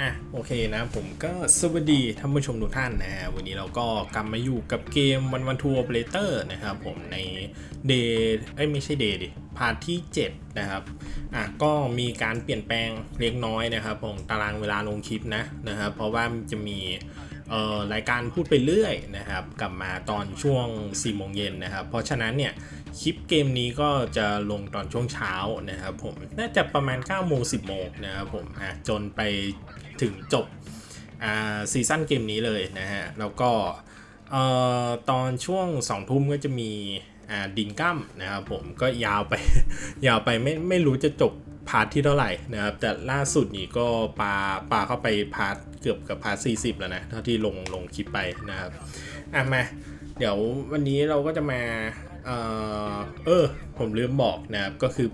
อะโอเคนะผมก็สวัสดีท่านผู้ชมทุกท่านนะฮะวันนี้เราก็กลับมาอยู่กับเกมวันวันทัวร์เปเตอร์นะครับผมในเดย์เอ้ยไม่ใช่เดย์ดิพาร์ทที่ 7 นะครับอะก็มีการเปลี่ยนแปลงเล็กน้อยนะครับผมตารางเวลาลงคลิปนะนะครับเพราะว่าจะมีเอ่อรายการพูดไปเรื่อยนะครับ กลับมาตอนช่วง4โมงเย็นนะครับเพราะฉะนั้นเนี่ยคลิปเกมนี้ก็จะลงตอนช่วงเช้านะครับผมน่าจะประมาณ9โมง10โมงนะครับผมอะจนไป ถึงจบซีซั่นเกมนี้เลยนะฮะ แล้วก็ตอนช่วง2ทุ่มก็จะมีดินกั้มนะครับผมก็ยาวไป ยาวไปไม่ไม่รู้จะจบพาร์ทที่เท่าไหร่นะครับ แต่ล่าสุดนี่ก็ปาปาเข้าไปพาร์ทเกือบกับพาร์ท40 แล้วนะ เท่าที่ลงลงคลิปไปนะครับ อะมา เดี๋ยววันนี้เราก็จะมา เออเออผมลืมบอกนะครับ ก็คือ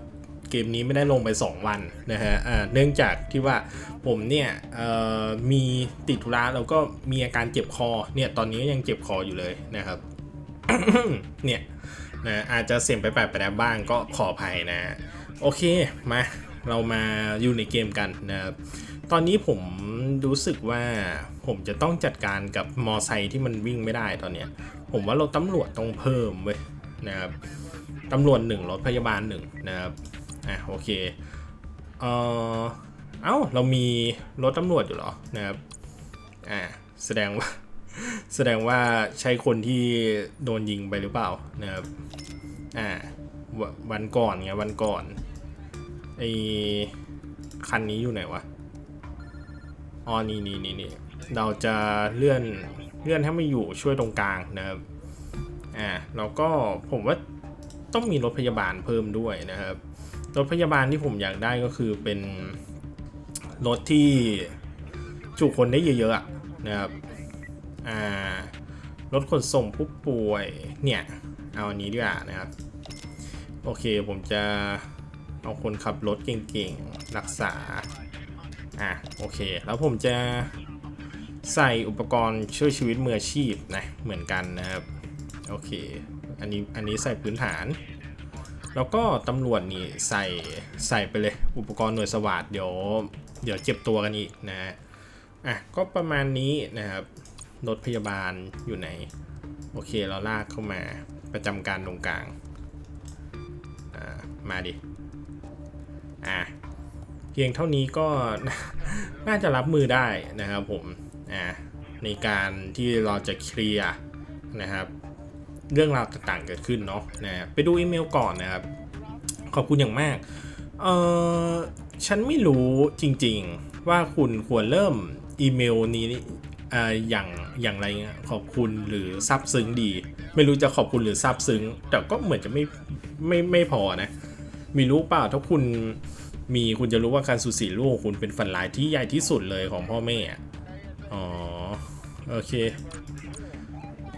เกมนี้ไม่ได้ลงไป 2 วันนะฮะเนื่องจากที่ว่าผมเนี่ยมีติดธุระแล้วก็มีอาการเจ็บคอเนี่ยตอนนี้ยังเจ็บคออยู่เลยนะครับเนี่ยนะอาจจะเสียงไปแปลกไปแล้วบ้างก็ขออภัยนะ โอเคมาเรามาอยู่ในเกมกันนะครับตอนนี้ผมรู้สึกว่าผมจะต้องจัดการกับมอไซค์ที่มันวิ่งไม่ได้ตอนเนี้ย ผมว่าเรถตำรวจต้องเพิ่มเว้ยนะครับตำรวจหนึ่งรถพยาบาลหนึ่งนะครับ อะโอเคเออเอ้าเรามีรถตำรวจอยู่หรอนะครับอ่าแสดงว่าแสดงว่าใช่คนที่โดนยิงไปหรือเปล่านะครับอ่าววันก่อนไงวันก่อนไอคันนี้อยู่ไหนวะอ๋อนี่นี่นี่นี่เราจะเลื่อนเลื่อนให้มาอยู่ช่วยตรงกลางนะครับอ่าแล้วก็ผมว่าต้องมีรถพยาบาลเพิ่มด้วยนะครับ รถพยาบาลที่ผมอยากได้ก็คือเป็นรถที่จุคนได้เยอะๆะนะครับอ่ารถขนส่งผู้ป่วยเนี่ยเอาอันนี้ดีกว่านะครับ โอเคผมจะเอาคนขับรถเก่งๆ รักษา อะโอเค แล้วผมจะใส่อุปกรณ์ช่วยชีวิตมืออาชีพนะ เหมือนกันนะครับ โอเค อันนี้อันนี้ใส่พื้นฐาน แล้วก็ตำรวจนี่ใส่ใส่ไปเลยอุปกรณ์หน่วยสวัสดเดี๋ยวเดี๋ยวเจ็บตัวกันอีกนะฮะอะก็ประมาณนี้นะครับรถพยาบาลอยู่ไหน โอเคเราลากเข้ามาประจำการตรงกลางอ่ามาดิอะเพียงเท่านี้ก็น่าจะรับมือได้นะครับผมอ่าในการที่เราจะเคลียร์นะครับ เรื่องราวต่างๆเกิดขึ้นเนาะนะไปดูอีเมลก่อนนะครับ ขอบคุณอย่างมาก เออฉันไม่รู้จริงๆว่าคุณควรเริ่มอีเมลนี้อ่อย่างอย่างไรขอบคุณหรือซาบซึ้งดี ไม่รู้จะขอบคุณหรือซาบซึ้ง แต่ก็เหมือนจะไม่ไม่ไม่พอนะ มีรู้เปล่าถ้าคุณมีคุณจะรู้ว่าการสูญเสียลูกของคุณเป็นฝันร้ายที่ใหญ่ที่สุดเลยของพ่อแม่อะอ๋อโอเค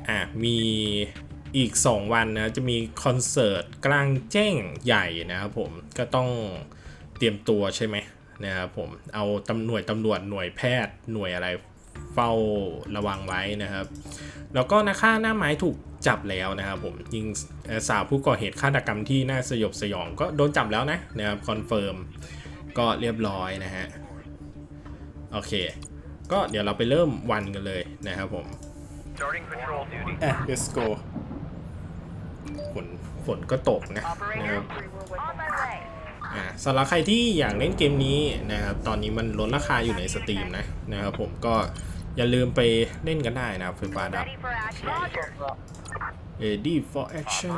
อะมี อีก 2 วันนะจะมีคอนเสิร์ตกลางแจ้งใหญ่นะครับผมก็ต้องเตรียมตัวใช่ไหมนะครับผมเอาตำหน่วยตำรวจหน่วยแพทย์หน่วยอะไรเฝ้าระวังไว้นะครับ แล้วก็นักฆ่าหน้าไม้ถูกจับแล้วนะครับผมยิงเอ่อสาวผู้ก่อเหตุฆาตกรรมที่น่าสยดสยองก็โดนจับแล้วนะนะครับคอนเฟิร์มก็เรียบร้อยนะฮะโอเค ก็เดี๋ยวเราไปเริ่มวันกันเลยนะครับผม Starting patrol duty. อะ let's go ฝนฝนก็ตกนะนะครับ On my way. อ่าสำหรับใครที่อยากเล่นเกมนี้นะครับตอนนี้มันลดราคาอยู่ในสตรีมนะนะครับผมก็อย่าลืมไปเล่นกันได้นะครับไฟฟ้าดับ Ready for action. Roger. ready for action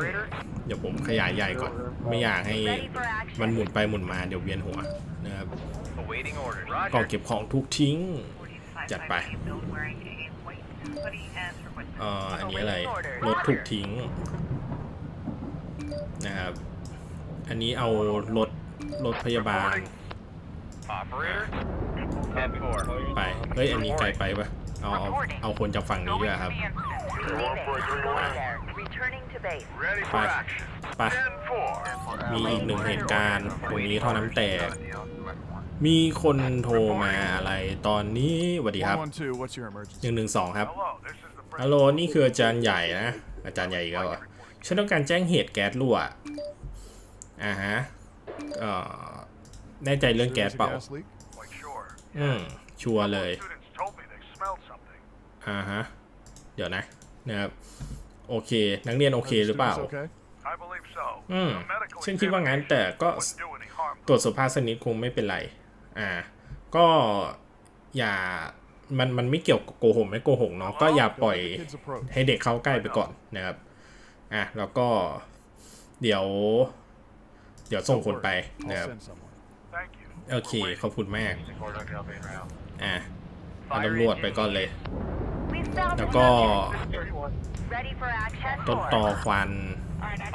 เดี๋ยวผมขยายใหญ่ก่อน ไม่อยากให้ Ready for action. มันหมุนไปหมุนมาเดี๋ยวเวียนหัวนะครับ Awaiting orders. กล่องเก็บของทุกทิ้ง จัดไปเอ่ออันนี้อะไรรถถูกทิ้ง นะครับ อันนี้เอารถรถพยาบาล Operator. Ten four. ไป เฮ้ย อันนี้ไกลไปปะเอาเอาเอาคนจากฝั่งนี้ด้วยครับ Returning to base. Ready Bye. for action. ไป Ten four. มีอีกหนึ่งเหตุการณ์ตรงนี้ท่อน้ำแตก มีคนโทรมาอะไรตอนนี้สวัสดีครับ One one two. What's your emergency? หนึ่งหนึ่งสองครับ Hello, this is the ฮัลโหลนี่คืออาจารย์ใหญ่นะ อาจารย์ใหญ่อีกแล้วเหรอะ ฉันต้องการแจ้งเหตุแก๊สรั่วอ่าฮะเอ่อแน่ใจเรื่องแก๊ส Serious เปล่า gas leak? Like sure. อืมชัวร์เลย Students told me they smelled something. อ่าฮะ เดี๋ยวนะนะครับโอเค นักเรียนโอเคหรือเปล่า I believe so. อืม The medical ฉันคิดว่างั้นแต่ก็ wouldn't do any harm. ตรวจสุขภาพสักนิดคงไม่เป็นไร อ่า ก็อย่ามันมันไม่เกี่ยวกับโกหกไม่โกหกเนาะก็อย่าปล่อย Kids approach. ให้เด็กเข้าใกล้ไปก่อนนะครับ อะแล้วก็เดี๋ยว เดี๋ยวส่งคนไป I'll นะครับ send someone. Thank you. โอเคขอบคุณมาก อะเอา Fire ตำรวจไปก่อนเลย We found แล้ว the ก็ subject. Ready for action. ต้นตอควัน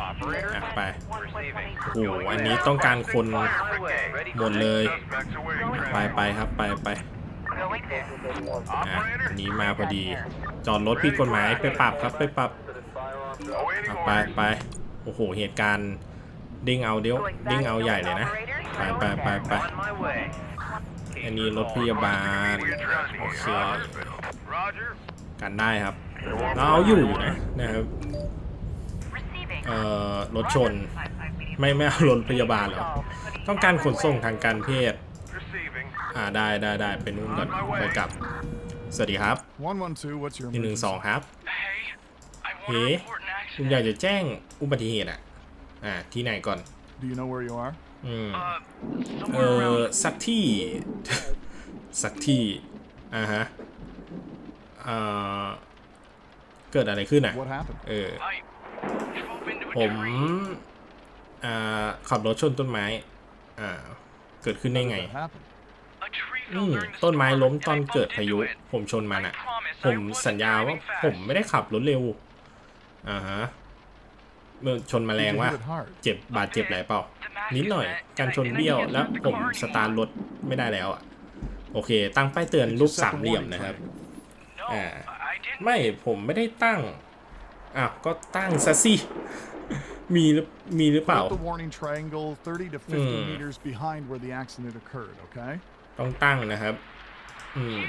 Operator. อะไป Receiving. โอ้โหอันนี้ต้องการคน On my way. Ready หม for ดเลย Suspects awaiting ไป transfer. ไปครับไปไป Going there. อะอันนี้มาพอดี จอดรถผิดกฎหมายไปปรับครับไปปรับ Awaiting อะ ไป orders. ไปโอ้โหเหตุการณ์ดิ้งเอาเดี๋ยว Going ดิ้ง back เอา to ใหญ่ those เลยนะ operators. ไปไปไปไป On my way. อันนี้รถพยาบาล We address โอเค Roger. กันได้ครับเราเอาอยู่นะนะครับ Receiving. เอ่อรถชนไม่ไม่เอารถพยาบาลเหรอต้องการขนส่งทางการเพศ Receiving. อ่าได้ได้ได้ไปนู่นก่อนไปกลับสวัสดีครับ 112, what's your หนึ่งหนึ่งสองครับ Hey, I want เฮ้ to report an คุณ accident. อยากจะแจ้งอุบัติเหตุอะ อ่า ที่ไหนก่อน Do you know where you are? อืม Uh, เอ somewhere อ around. สักที่ สักที่ อ่าฮะเอ่อเกิดอะไรขึ้นอะ What happened? เออ I drove into a ผม tree. อ่า ขับรถชนต้นไม้ อ่า เกิดขึ้นได้ไง What happened? A tree อื fell ม during the ต้นไม้ storm, ล้ม and ตอน I เกิด bumped พายุ into it. ผมชนมัน I อะ promise ผม I wasn't สัญญาว่า driving ผม fast. ไม่ได้ขับรถเร็ว อ่าฮะเมื่อชนแมลง Did you ว่า hit it hard? เจ็บบาดเจ็บอะไรเปล่า นิดหน่อย การชนเบี้ยวแล้วผมสตาร์ทรถไม่ได้แล้วอะ โอเค ตั้งป้ายเตือนรูปสามเหลี่ยมนะครับ No, Ah. I didn't. ไม่ผมไม่ได้ตั้ง อ้าว ก็ตั้งซะสิ มีหรือมีหรือเปล่า Put the warning triangle 30 to 50 Hmm. meters behind where the accident occurred, okay? ต้องตั้งนะครับ อืม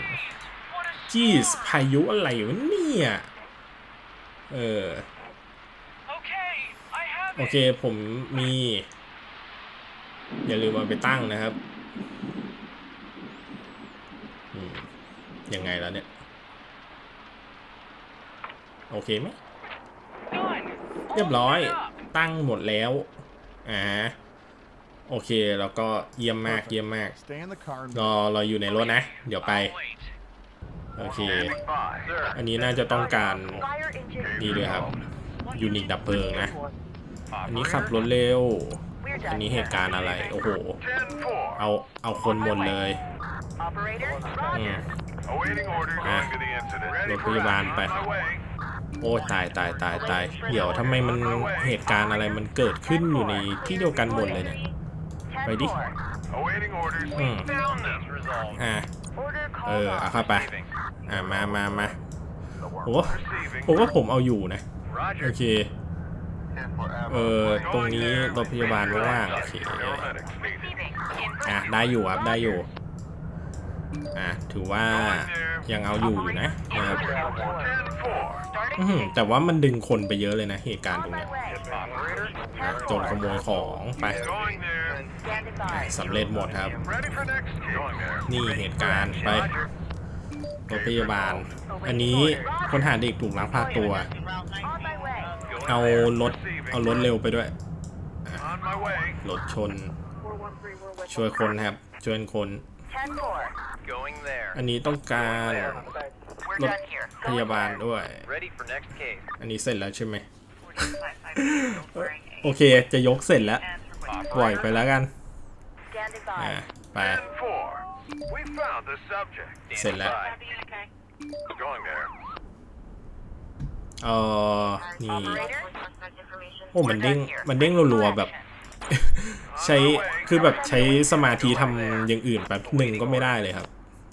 What a จีส storm. พายุอะไรวะเนี่ย เออ Okay, I have โอ it. เคผมมี อย่าลืมเอาไปตั้งนะครับอืมยังไงแล้วเนี่ย โอเคไหม Done. เรียบร้อย All set up. ตั้งหมดแล้วอ่าโอเค แล้วก็เยี่ยมมากเยี่ยมมาก Stay in the car and รอรออยู่ในรถนะ เดี๋ยวไป I'll wait. โอเค Sir. อันนี้น่าจะต้องการ Fire engine. นี่ด้วยครับ ยูนิคดับเพลิงนะ อันนี้ขับร Operator. ถเร็ว We're อัน done. นี้เหตุการณ์อะไร โอ้โห 10-4. เอา เอาคนหมดเลย Operator. อืม Roger. Awaiting orders Ah. going to the incident. รถพยาบาลไป On my way. โอ้ยตายตายตายตาย เดี๋ยวทำไมมันเหตุการณ์อะไรมันเกิดขึ้นอยู่ในที่เดียวกันหมดเลยเนี่ย ไปดิ 10-4. Awaiting orders. Hmm. Found them. Resolved. อ่า Order เออเอาเข้าไปอ่ามามามาโอ้ผมว่าผมเอาอยู่นะ โอเค เออตรงนี้รถพยาบาลว่างๆโอเคอะได้อยู่ครับได้อยู่ อะถือว่ายังเอาอยู่อยู่นะนะครับ 10-4. อื้อหือแต่ว่ามันดึงคนไปเยอะเลยนะเหตุการณ์ต On รง my เนี้ย way. อะโจรขโมยของไป Going there. Standing อะ by. สำเร็จหมดครับ Ready for next case. Going there. นี่เหตุการณ์ไปรถพยาบาล อันนี้คนหาเด็กถูกลักพาตัว On my way. เอารถเอารถเร็วไปด้วย On my way. รถชน 413, we're with ช่วยคนครับ ช่วยคน 10-4. Going there. อันนี้ต้องการ We're Look. done here. พยาบาลด้วย Ready for next case. อันนี้เสร็จแล้วใช่ไหม โอเค จะยกเสร็จแล้ว ปล่อยไปแล้วกัน Standing อะ by. ไป 10-4. We found the subject. เสร็จแล้ว Going there. เออนี่ Operator. โอ้ มันเด้ง มันเด้งรัวๆแบบ ใช้คือแบบใช้สมาธิทำอย่างอื่นแบบหนึ่งก็ไม่ได้เลยครับ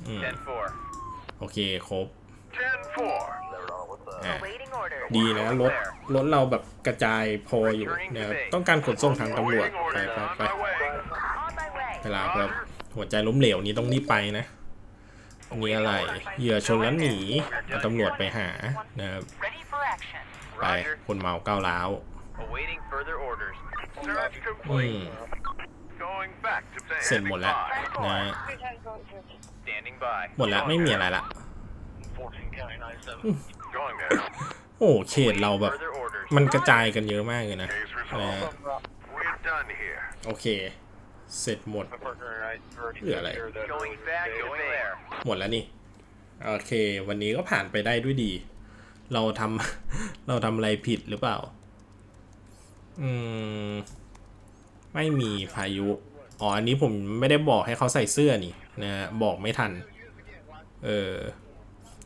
อืม 10-4. โอเคครบ 10-4. อะ Awaiting order. ดีนะรถรถเราแบบกระจายพออยู่นะครับต้องการขนส่งทางตำรวจ Awaiting ไป orders. ไป On ไป my way. On my way. เวลาแบบหัวใจล้มเหลวนี้ต้องรีบไปนะอันนี้อะไร เหยื่อชนแล้วหนีเอาตำรวจไปหานะครับ Ready for action. ไปคนเมาก้าวร้าว Awaiting further orders. Search อืม complete. Going back to bed. เสร็จหมดแล้วนะ 10-5. Standing by. หมดแล้วไม่มีอะไรละ Going there. โอ้เขตเราแบบ Further orders. มันกระจายกันเยอะมากเลยนะ Case นะ resolved. We're done here. โอเค เสร็จหมดเหลืออะไร Going back going there. หมดแล้วนี่ โอเค วันนี้ก็ผ่านไปได้ด้วยดี เราทำเราทำอะไรผิดหรือเปล่า อืม ไม่มีพายุ อ๋อ อันนี้ผมไม่ได้บอกให้เขาใส่เสื้อนี่นะบอกไม่ทัน เออ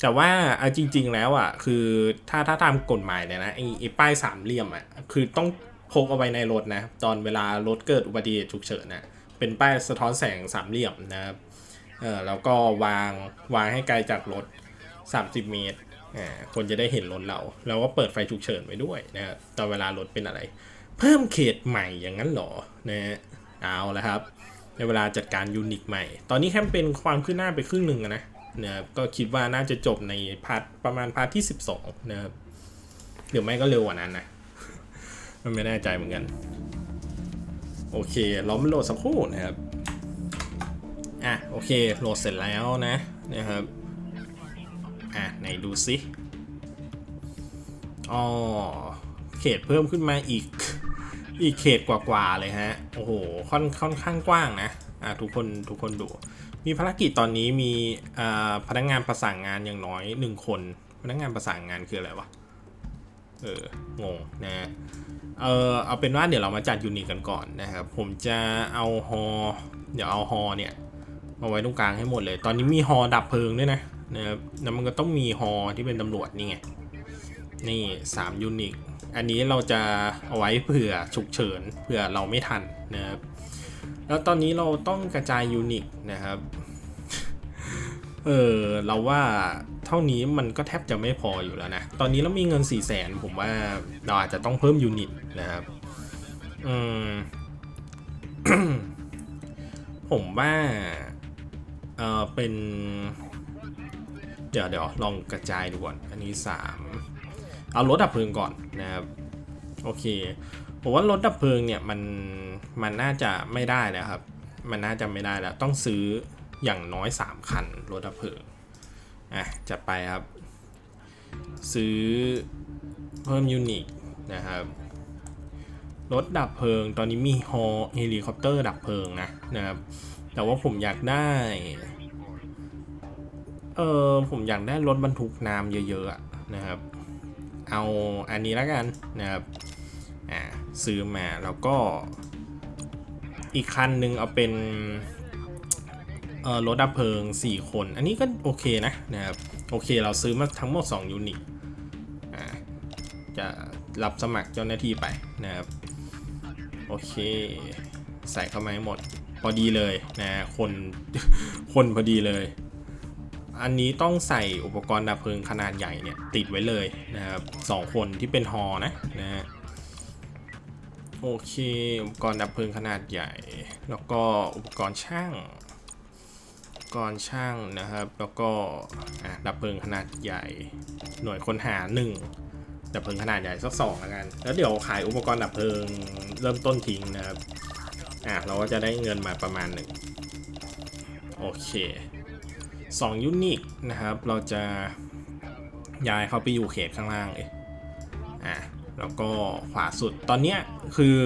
แต่ว่าเอาจริง ๆ แล้วอะ คือถ้าถ้าตามกฎหมายเนี่ยนะไอ้ไอ้ป้ายสามเหลี่ยมอะ คือต้องพกเอาไว้ในรถนะ ตอนเวลารถเกิดอุบัติเหตุฉุกเฉินนะเป็นป้ายสะท้อนแสงสามเหลี่ยมนะครับ เออแล้วก็วางวางให้ไกลจากรถ 30 เมตรอ่าคนจะได้เห็นรถเราแล้วก็เปิดไฟฉุกเฉินไว้ด้วยนะครับตอนเวลารถเป็นอะไร เพิ่มเขตใหม่อย่างนั้นเหรอนะเอาแล้วครับในเวลาจัดการยูนิคใหม่ ตอนนี้แค่เป็นความคืบหน้าไปครึ่งหนึ่งอะนะนะครับก็คิดว่าน่าจะจบในพาร์ทประมาณพาร์ทที่ 12นะครับหรือไม่ก็เร็วกว่านั้นนะมันไม่แน่ใจเหมือนกัน โอเคเรามโหลดสักครู่นะครับอะโอเคโหลดเสร็จแล้วนะนะครับอะไหนดูซิอ๋อเขตเพิ่มขึ้นมาอีก อีกเขตกว่าๆเลยฮะ โอ้โห ค่อนค่อนข้างกว้างนะ อะทุกคนทุกคนดู มีภารกิจตอนนี้มีอ่าพนักงานประสานงานอย่างน้อยหนึ่งคน พนักงานประสานงานคืออะไรวะ เออ งงนะฮะเออเอาเป็นว่าเดี๋ยวเรามาจัดยูนิตกันก่อนนะครับ ผมจะเอาฮอ เดี๋ยวเอาฮอเนี่ยมาไว้ตรงกลางให้หมดเลย ตอนนี้มีฮอดับเพลิงด้วยนะนะครับแล้วมันก็ต้องมีฮอที่เป็นตำรวจนี่ไง นี่3ยูนิต อันนี้เราจะเอาไว้เผื่อฉุกเฉินเผื่อเราไม่ทันนะครับ แล้วตอนนี้เราต้องกระจายยูนิตนะครับ เออเราว่าเท่านี้มันก็แทบจะไม่พออยู่แล้วนะ ตอนนี้เรามีเงิน4ี่แสนผมว่าเราอาจจะต้องเพิ่มยูนิตนะครับ อืม ผมว่าเออเป็น เดี๋ยวเดี๋ยวลองกระจายดูก่อน อันนี้ 3 เอารถดับเพลิงก่อนนะครับโอเคผมว่ารถดับเพลิงเนี่ยมันมันน่าจะไม่ได้แล้วครับ มันน่าจะไม่ได้แล้ว ต้องซื้ออย่างน้อย 3 คันรถดับเพลิงอะจัดไปครับ ซื้อเพิ่มยูนิตนะครับรถดับเพลิง ตอนนี้มีฮอเฮลิคอปเตอร์ดับเพลิงนะนะครับ แต่ว่าผมอยากได้ เออผมอยากได้รถบรรทุกน้ำเยอะๆนะครับ เอาอันนี้แล้วกันนะครับอ่าซื้อมาแล้วก็อีกคันหนึ่งเอาเป็นเออรถดับเพลิง 4 คน อันนี้ก็โอเคนะนะครับโอเคเราซื้อมาทั้งหมด 2 ยูนิตอ่าจะรับสมัครเจ้าหน้าที่ไปนะครับโอเค ใส่เข้ามาให้หมดพอดีเลยนะคนคนพอดีเลย อันนี้ต้องใส่อุปกรณ์ดับเพลิงขนาดใหญ่เนี่ยติดไว้เลยนะครับสองคนที่เป็นฮอนะนะฮะโอเคอุปกรณ์ดับเพลิงขนาดใหญ่ แล้วก็อุปกรณ์ช่างอุปกรณ์ช่างนะครับ แล้วก็ดับเพลิงขนาดใหญ่ หน่วยค้นหาหนึ่งดับเพลิงขนาดใหญ่สักสองล้วกัน แล้วเดี๋ยวขายอุปกรณ์ดับเพลิงเริ่มต้นทิ้งนะครับอะเราก็จะได้เงินมาประมาณหนึ่งโอเค สองยูนิคนะครับ เราจะย้ายเขาไปอยู่เขตข้างล่างเลยอะแล้วก็ขวาสุดตอนเนี้ยคือ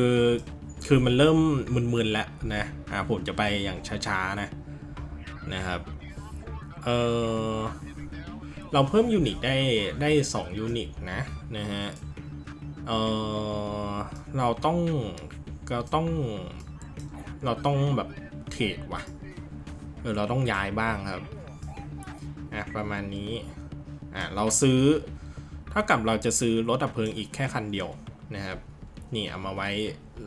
คือมันเริ่มมึนๆแล้วนะอะผมจะไปอย่างช้าๆนะนะครับเออเราเพิ่มยูนิคได้ได้2ยูนิคนะนะฮะเออเราต้องเราต้องเราต้องแบบเทรดว่ะเออเราต้องย้ายบ้างครับ อะประมาณนี้อะเราซื้อเท่ากับเราจะซื้อรถดับเพลิงอีกแค่คันเดียวนะครับนี่เอามาไว้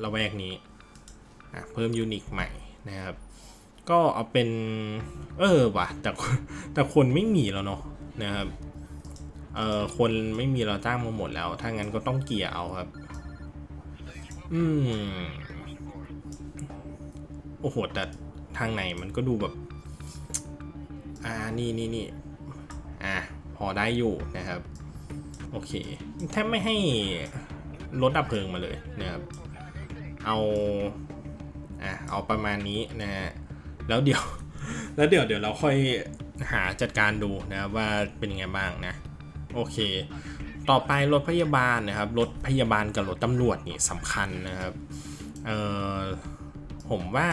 ละแวกนี้อะเพิ่มยูนิคใหม่นะครับก็เอาเป็นเออว่ะแต่แต่คนไม่มีแล้วเนาะนะครับเออคนไม่มีเราจ้างมาหมดแล้ว ถ้างั้นก็ต้องเกียร์เอาครับ อืมโอ้โหแต่ทางไหนมันก็ดูแบบ อ่า นี่นี่นี่ อ่าพอได้อยู่นะครับ โอเคแทบไม่ให้รถดับเพลิงมาเลยนะครับ เอาอ่าเอาประมาณนี้นะฮะแล้วเดี๋ยวแล้วเดี๋ยวเดี๋ยวเราค่อยหาจัดการดูนะครับว่าเป็นยังไงบ้างนะ โอเค ต่อไปรถพยาบาลนะครับรถพยาบาลกับรถตำรวจนี่สำคัญนะครับเออผมว่า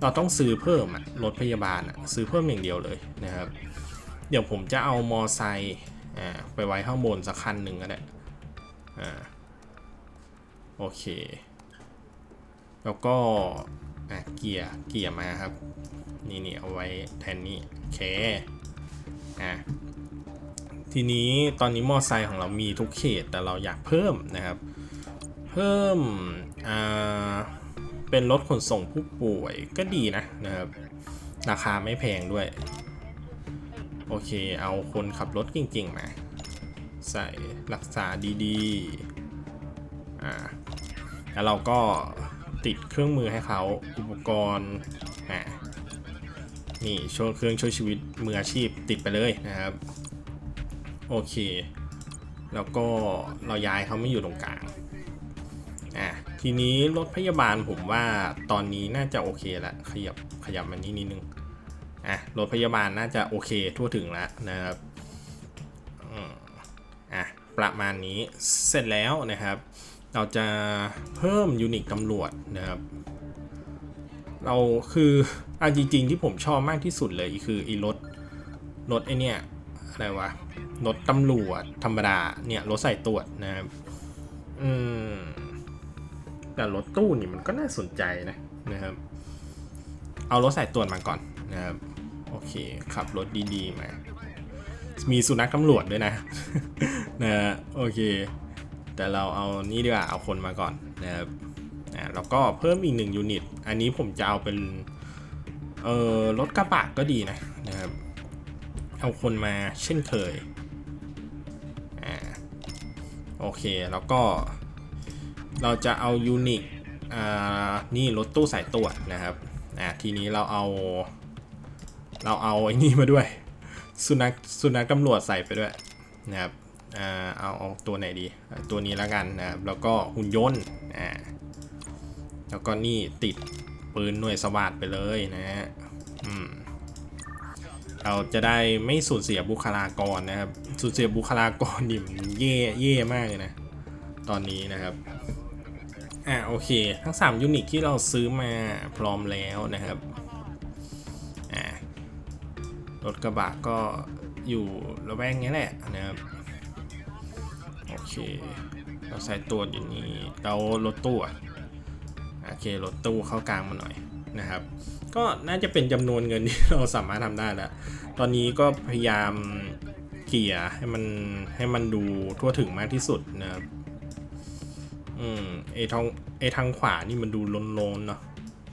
เราต้องซื้อเพิ่มอะรถพยาบาลอะซื้อเพิ่มอย่างเดียวเลยนะครับ เดี๋ยวผมจะเอามอไซค์ไปไว้ข้างบนสักคันหนึ่งก็ได้อ่าโอเค แล้วก็เกียร์เกียร์มาครับ นี่นี่เอาไว้แทนนี้โอเคอะทีนี้ตอนนี้มอไซค์ของเรามีทุกเขตแต่เราอยากเพิ่มนะครับ เพิ่มอ่า เป็นรถขนส่งผู้ป่วยก็ดีนะนะครับ ราคาไม่แพงด้วย โอเค เอาคนขับรถเก่งๆมา ใส่รักษาดีๆ อ่า แล้วเราก็ติดเครื่องมือให้เขาอุปกรณ์อ่านี่ช่วยเครื่องช่วยชีวิตมืออาชีพติดไปเลยนะครับ โอเค แล้วก็เราย้ายเขาไม่อยู่ตรงกลาง ทีนี้รถพยาบาลผมว่าตอนนี้น่าจะโอเคละขยับขยับมานี่นิดนึงอะรถพยาบาลน่าจะโอเคทั่วถึงแล้วนะครับอะประมาณนี้เสร็จแล้วนะครับ เราจะเพิ่มยูนิตตำรวจนะครับ เราคืออันจริงๆที่ผมชอบมากที่สุดเลยคืออีรถรถไอเนี่ยอะไรวะรถตำรวจธรรมดาเนี่ยรถใส่ตรวจนะครับอืม แต่รถตู้นี่มันก็น่าสนใจนะนะครับ เอารถใส่ตรวจมาก่อนนะครับ โอเคขับรถดีๆมามีสุนัขตำรวจด้วยนะนะโอเค แต่เราเอานี่ดีกว่าเอาคนมาก่อนนะครับอ่าแล้วก็เพิ่มอีกหนึ่งยูนิต อันนี้ผมจะเอาเป็นเออรถกระบะก็ดีนะนะครับ เอาคนมาเช่นเคยอ่าโอเคแล้วก็ เราจะเอายูนิตอ่านี่รถตู้สายตรวจนะครับอ่าทีนี้เราเอา เราเอาไอ้นี่มาด้วย สุนัขสุนัขตำรวจใส่ไปด้วยนะครับอ่าเอาเอาตัวไหนดี ตัวนี้แล้วกันนะครับแล้วก็หุ่นยนต์อ่าแล้วก็นี่ติดปืนหน่วยสวัสดไปเลยนะฮะอืมเราจะได้ไม่สูญเสียบุคลากรนะครับ สูญเสียบุคลากรดิมเย่เย่มากเลยนะ ตอนนี้นะครับ อ่าโอเค ทั้ง 3 ยูนิตที่เราซื้อมาพร้อมแล้วนะครับอ่ารถกระบะก็อยู่ระแวกนี้แหละนะครับโอเค เราใส่ตัวอยู่นี่เรารถตู้โอเครถตู้เข้ากลางมาหน่อยนะครับ ก็น่าจะเป็นจำนวนเงินที่เราสามารถทำได้แล้ว ตอนนี้ก็พยายามเกลี่ยให้มันให้มันดูทั่วถึงมากที่สุดนะครับอืม ไอทางไอทางขวานี่มันดูโล้นๆเนาะ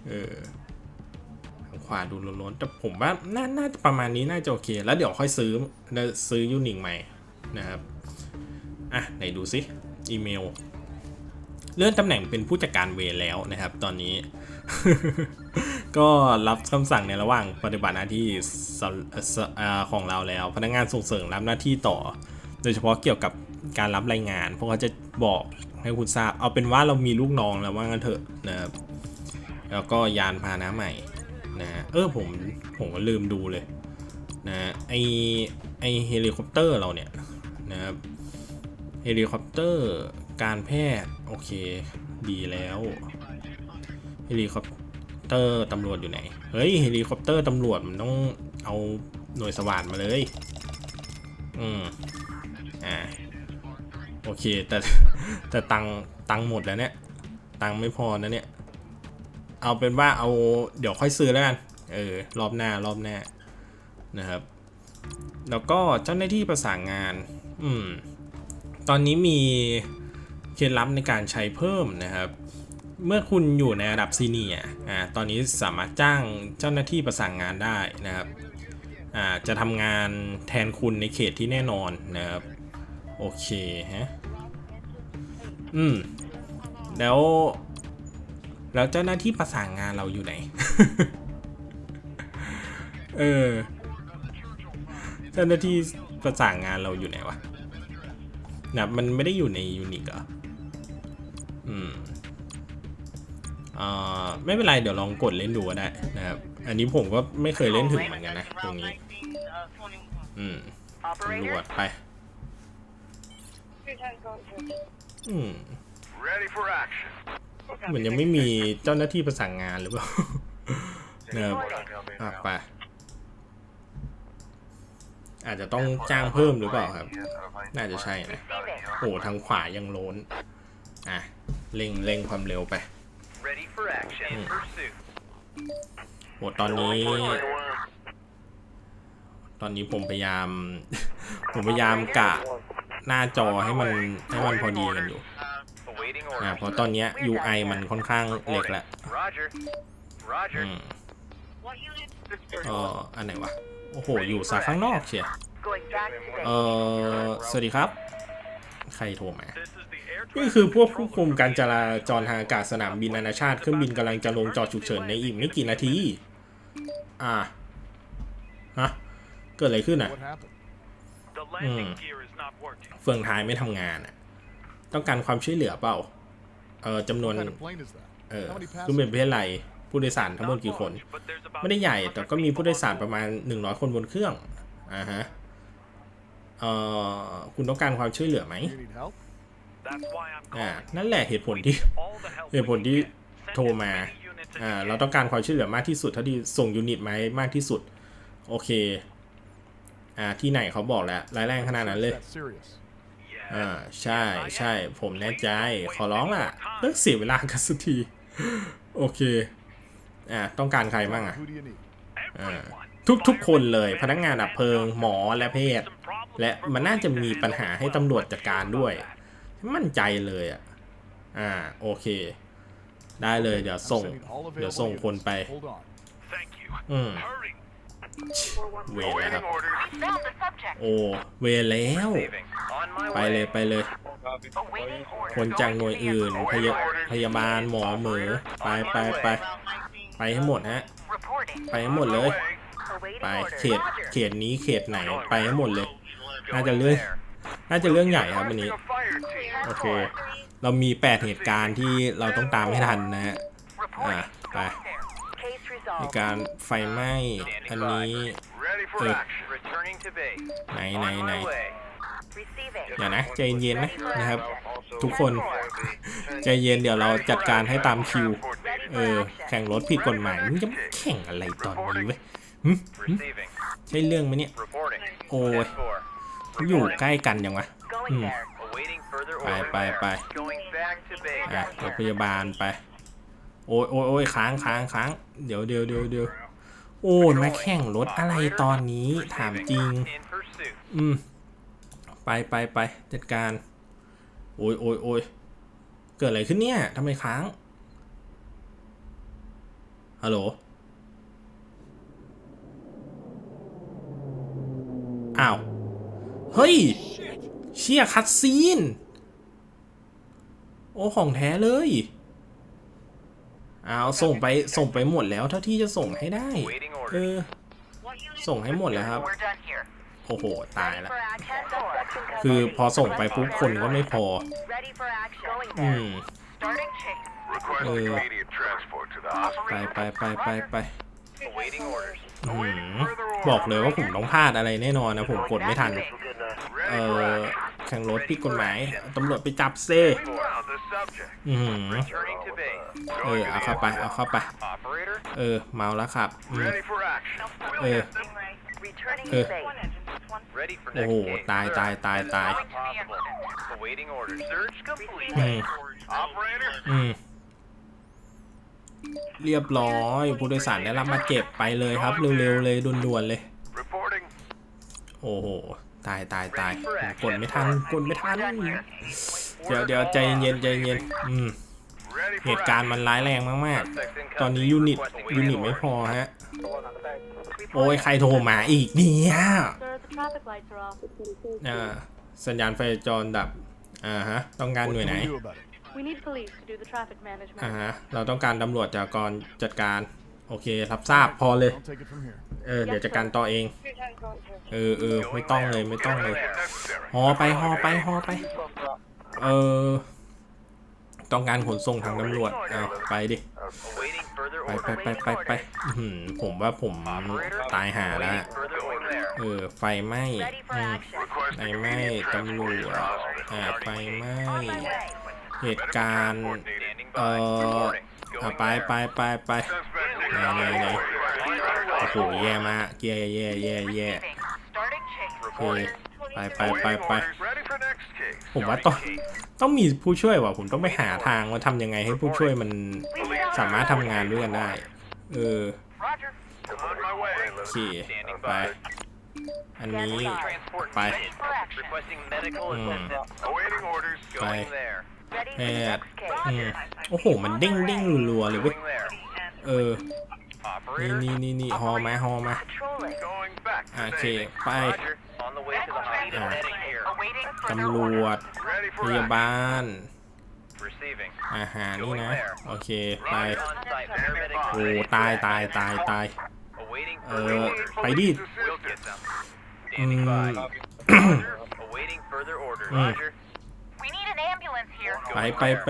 เออทางขวาดูโล้นๆแต่ผมว่าน่าน่าจะประมาณนี้น่าจะโอเค แล้วเดี๋ยวค่อยซื้อซื้อยูนิคใหม่นะครับอะไหนดูซิอีเมลเลื่อนตำแหน่งเป็นผู้จัดการเวรแล้วนะครับ ตอนนี้ ก็รับคำสั่งในระหว่างปฏิบัติหน้าที่ของเราแล้ว พนักงานส่งเสริมรับหน้าที่ต่อ โดยเฉพาะเกี่ยวกับการรับรายงาน พวกเขาจะบอก ให้คุณทราบ เอาเป็นว่าเรามีลูกน้องแล้วว่างั้นเถอะนะครับ แล้วก็ยานพาหนะใหม่นะเออผมผมก็ลืมดูเลยนะไอไอเฮลิคอปเตอร์เราเนี่ยนะครับเฮลิคอปเตอร์การแพทย์โอเคดีแล้วเฮลิคอปเตอร์ตำรวจอยู่ไหน เฮ้ยเฮลิคอปเตอร์ตำรวจมันต้องเอาหน่วยสว่านมาเลย อืม เค แต่แต่ตังตังหมดแล้วเนี่ย ตังไม่พอนะเนี่ย เอาเป็นว่าเอาเดี๋ยวค่อยซื้อแล้วกันเออรอบหน้ารอบหน้านะครับ แล้วก็เจ้าหน้าที่ประสานงาน อืม ตอนนี้มีเคล็ดลับในการใช้เพิ่มนะครับ เมื่อคุณอยู่ในระดับซีเนียอ่าตอนนี้สามารถจ้างเจ้าหน้าที่ประสานงานได้นะครับอ่าจะทำงานแทนคุณในเขตที่แน่นอนนะครับ โอเคฮะ อืม แล้ว แล้วเจ้าหน้าที่ประสานงานเราอยู่ไหน เออ เจ้าหน้าที่ประสานงานเราอยู่ไหนวะนะมันไม่ได้อยู่ในยูนิคเหรอ อืมอ่าไม่เป็นไร เดี๋ยวลองกดเล่นดูก็ได้นะครับ อันนี้ผมก็ไม่เคยเล่นถึงเหมือนกันนะ ตรงนี้ อืมตำรวจไป อืม Ready for action. เหมือนยังไม่มีเจ้าหน้าที่ประสานงานหรือเปล่านะครับอะไปอาจจะต้องจ้างเพิ่มหรือเปล่าครับ น่าจะใช่นะ receiving. โอ้ทางขวายังโล้น อะเร่งเร่งความเร็วไป Ready for action. In pursuit. โอ้ตอนนี้ ตอนนี้ผมพยายาม ผมพยายามกะ หน้าจอให้มันให้มันพอดีกันอยู่ Awaiting อ่า orders. เพราะตอนเนี้ย UI มันค่อนข้างเล็ก Reporting. แล้ว Roger. Roger. อืมเอออันไหนวะ โอ้โห อยู่สาข้างนอกเชีย Going back to เอ base. อสวัสดีครับ ใครโทรมา This is the air นี่คือพวกผู้คุมการจราจรทางอากาศสนามบินนานาชาติเครื่องบินกำลังจะลงจอดฉุกเฉินในอีกไม่กี่นาที อ่า ฮะ เกิดอะไรขึ้นอะ What happened? The landing gear is not working. เฟืองท้ายไม่ทำงานอะต้องการความช่วยเหลือเปล่า เออจำนวน What kind of plane is that? เออ How many คือเป็น passengers? ประเทศไรผู้โดยสารทั้งหมดกี่คน But there's about ไม่ได้ใหญ่แต่ก็มีผู้โดยสารประมาณ 100 คนบนเครื่องอ่าฮะเอ่อคุณต้องการความช่วยเหลือไหม You need help? That's why I'm อ่า calling. นั่นแหละเหตุผลที่ All the help เหตุผลที่ Send โทร as มา many units as อ่า you เรา can. ต้องการความช่วยเหลือมากที่สุดเท่าที่ส่งยูนิตมาให้มากที่สุด โอเค อ่าที่ไหนเขาบอกแล้วร้ายแรงขนาดนั้นเลย That's serious. อ่าใช่ใช่ผมแน่ใจขอร้องล่ะเลิกเสียเวลากันสักทีโอเคอ่าต้องการใครบ้างอะ Who do you need? อ่าทุกทุกคนเลยพนักงานดับเพลิงหมอและแพทย์และมันน่าจะมีปัญหาให้ตำรวจจัดการด้วย มั่นใจเลยอะอ่าโอเค ได้เลยเดี๋ยว I'm ส่ง sending all เดี๋ยว available ส่งคน units. ไป Hold on. Thank you. อืม Hurry. เวรแล้วครับ Awaiting orders. Found the subject. โอ้ เวรแล้ว Receiving. On my ไปเลย way. ไปเลย Awaiting orders. คนจากหน่วยอื่น พยาพยาบาลหมอเหมือ ไปไปไปไปให้หมดฮะ Reporting. ไปให้หมดเลย Awaiting ไป orders. เขต Roger. เขตนี้เขตไหนไปให้หมดเลย น่า Going จะเรื่อง there. น่าจะเรื่องใหญ่ครับวันนี้ A fire team. โอเค เรามี 8 เหตุการณ์ที่เราต้องตามให้ทันนะฮะ Reporting. Ah, Going bye. There. Case มี resolved. การไฟไหม้อันนี้ Ready for Good. action. Returning to base. ไหนไหน On ไหน my way. Receiving. เดี๋ยวนะใจเย็นๆนะ Ready for นะครับ action. ทุกคน ใจเย็นเดี๋ยวเราจัดการให้ตามคิว Ready เอ for อ action. แข่งรถผิดกฎหมายมึงจะมาแข่งอะไรตอนนี้เว้ยหึหึ Receiving. ใช่เรื่องไหมเนี่ย Reporting. โอ้ย 10-4. อยู่ Reporting. ใกล้กันยังวะ Going Hmm. there. Awaiting further ไป orders. ไปไป Going back to base. อะรถพยาบาลไป โอ้ยโอ้ยโอ้ยค้างค้างค้างเดี๋ยวเดี๋ยวเดี๋ยวเดี๋ยวโอ้ยมาแข่งรถอะไรตอนนี้ถามจริง In pursuit. อืม ไปไปไปจัดการ โอ้ยโอ้ยโอ้ยเกิดอะไรขึ้นเนี่ยทำไมค้าง ฮัลโหล อ้าว เฮ้ย เชี่ยคัดซีน โอ้ ของแท้เลย เอาส่งไปส่งไปหมดแล้ว เท่าที่จะส่งให้ได้เออส่งให้หมดแล้วครับโอ้โหตายละคือพอส่งไปปุ๊บคนก็ไม่พออืมเออไปไปไปไปไปบอกเลยว่าผมต้องพลาดอะไรแน่นอนนะผมกดไม่ทัน เออ ข่งรถพี่กฎหมายตำรวจไปจับเซ่อืมเออเอาเข้าไปเอาเข้าไป เออเมาแล้วครับเออเออโอ้โหตายตายตายตายอืมอืมเรียบร้อยผู้โดยสารได้รับมาเก็บไปเลยครับ เร็วๆเลยด่วนๆเลย โอ้โห ตายตายตายผมกดไม่ทันกดไม่ทัน เดี๋ยวเดี๋ยวใจเย็นใจเย็นอืม Ready เห for ตุการณ์ action. มันร้ายแรงมาก Suspects in ๆตอนนี้ custody ยูนิต requesting ยูนิต waiting ไม่พอ orders. ฮะ โอ้ยใครโทรมาอีกเนี่ย Sir, the traffic lights are off. อ่าสัญญาณไฟจรดับ อ่าฮะ ต้องการ What หน่วย can ไหน we do about it? We need police to do the traffic management. อ่าฮะ เราต้องการตำรวจจากกรจัดการ โอเครับทราบพอเลย Don't take it from here. เออเดี๋ยวจัดการต่อเอง เออเออไม่ต้องเลยไม่ต้องเลย Necessary. ฮอไปฮอไปฮอไป เออต้องการขนส่งทางตำรวจเอาไปดิ Awaiting further ไป orders. ไปไปไปไปอื้อหือผมว่าผมตายหาแล้ว Awaiting further orders. เออไฟไหม้ Ready for อืม action. ไฟไหม้ตำรวจอ่าไฟไหม้ On my way. เหตุการณ์ Standing เอ่ by. อ Reporting. อะ Going ไป there. ไปไปไป Suspect ไหนไหนไหนโอ้โหแย่มากแย่แย่แย่แย่ Receiving. Starting chase. โอเค Reporting. ไปไปไป Awaiting ไป orders. Ready for next case. ผมว่าต้องต้องมีผู้ช่วยว่ะผมต้องไปหาทางว่าทำยังไงให้ผู้ช่วยมันสามารถทำงานด้วยกันได้ เออ Roger. On my way. โอเค Standing ไป by. อันนี้ Transport Bye. needed. For action. Requesting medical Mm. assistance. Awaiting orders. Going there. Ready แพ for the ทย์ next อื case. มโอ้โห มันเด้งเด้งรัวๆเลยเว้ย Going there. เออ นี่ Operator. นี่นี่นี่ฮอมาฮอมา Patrolling. Going back. โอเค Today. ไป Roger. On the way to the hospital. Ah. Heading here. Awaiting ตำ further รว orders. จ Ready พ for ยา action. บาล Receiving. อาหารนี่นะ โอเค ไป On site. Paramedics. โอ้ ตายตายตายตาย Awaiting Uh, further orders. ไปดิ We'll get them. อื Standing ม ไปไปไป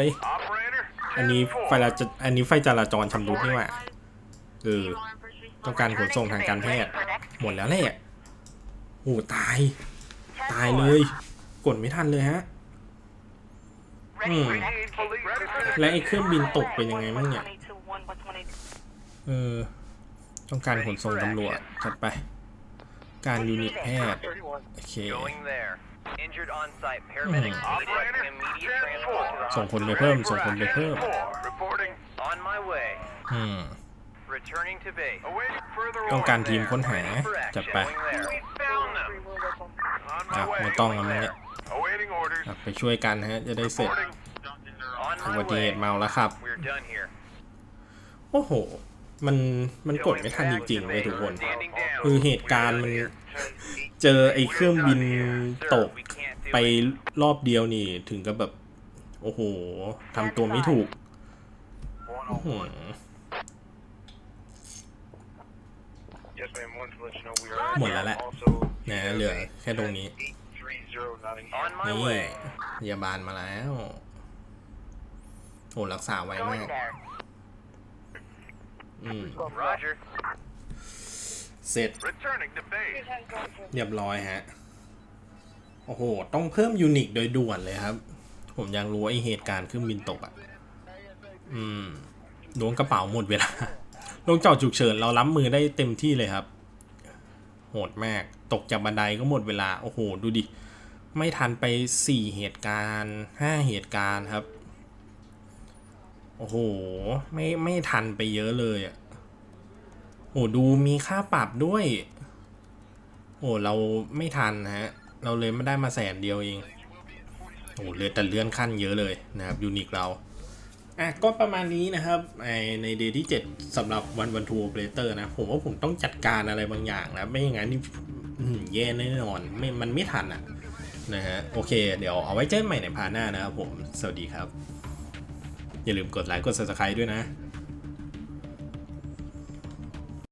อันนี้ไฟจราจอันนี้ไฟจราจรชำรุดนี่หว่าเออต้องการขนส่งทางการแพทย์หมดแล้วแหละโอ้ตาย ตายเลย กดไม่ทันเลยฮะ Ready for Hmm. next case. Ready for next และไอ้เครื่องบินตกเป็นยังไงบ้างเนี่ยเออต้องการขนส่งตำรวจจัดไป การยูนิตแพทย์โอเค Injured on site. Paramedics Mm. needed. Operator. Immediate transport to the ส่งคน hospital. ไปเพิ่ม ส่งคนไปเพิ่ม 10-4. Reporting. On my way. อืม Returning to base. Awaiting further ต้องการ orders. ทีมค้นหา Ready for จัด action. ไป Going there. We found them. On อะ my way. ไม่ต้องแล้วมั้งเนี่ย Awaiting orders. อะไปช่วยกันฮะ จะได้เสร็จ Reporting. On อุ my บัติเห way. ตุเมาแล้วครับ We're done here. โอ้โห มัน มันกดไม่ทันจริงๆเลยทุกคน Standing down. คือเหตุการณ์มัน เจอไอ้เครื่องบินตก We can't do ไป it. รอบเดียวนี่ ถึงกับแบบ โอ้โหทำตัวไม่ถูกอื้อหือ Yes, ma'am. Wanted to let you know we are หมดแล้วแหละ also นะเหลือแค่ตรงนี้830 Nottingham. On my นี่ way. พยาบาลมาแล้วโอ้รักษาไวมา Going ก there. อืม Roger. เสร็จ Returning to base. เรียบร้อยฮะ โอ้โห ต้องเพิ่มยูนิคโดยด่วนเลยครับ ผมอยากรู้ว่าไอเหตุการณ์เครื่องบินตกอะ อืมล้วงกระเป๋าหมดเวลา ลงจอดฉุกเฉินเรารับมือได้เต็มที่เลยครับ โหดมาก ตกจากบันไดก็หมดเวลา โอ้โห ดูดิ ไม่ทันไปสี่เหตุการณ์ห้าเหตุการณ์ครับ โอ้โห ไม่ไม่ทันไปเยอะเลยอะ โอ้ดูมีค่าปรับด้วย โอ้เราไม่ทันนะฮะ เราเลยไม่ได้มาแสนเดียวเองโอ้เลือแต่เลื่อนขั้นเยอะเลยนะครับยูนิคเราอะก็ประมาณนี้นะครับในเดย์ที่ 7สำหรับวันวันทัวร์เปเตอร์นะ ผมว่าผมต้องจัดการอะไรบางอย่างนะไม่อย่างนั้นนี่แย่แน่นอนไม่มันไม่ทันอะนะฮะโอเค เดี๋ยวเอาไว้เจอกันใหม่ในพาร์ทหน้านะครับผม สวัสดีครับ อย่าลืมกดไลค์กด subscribe ด้วยนะ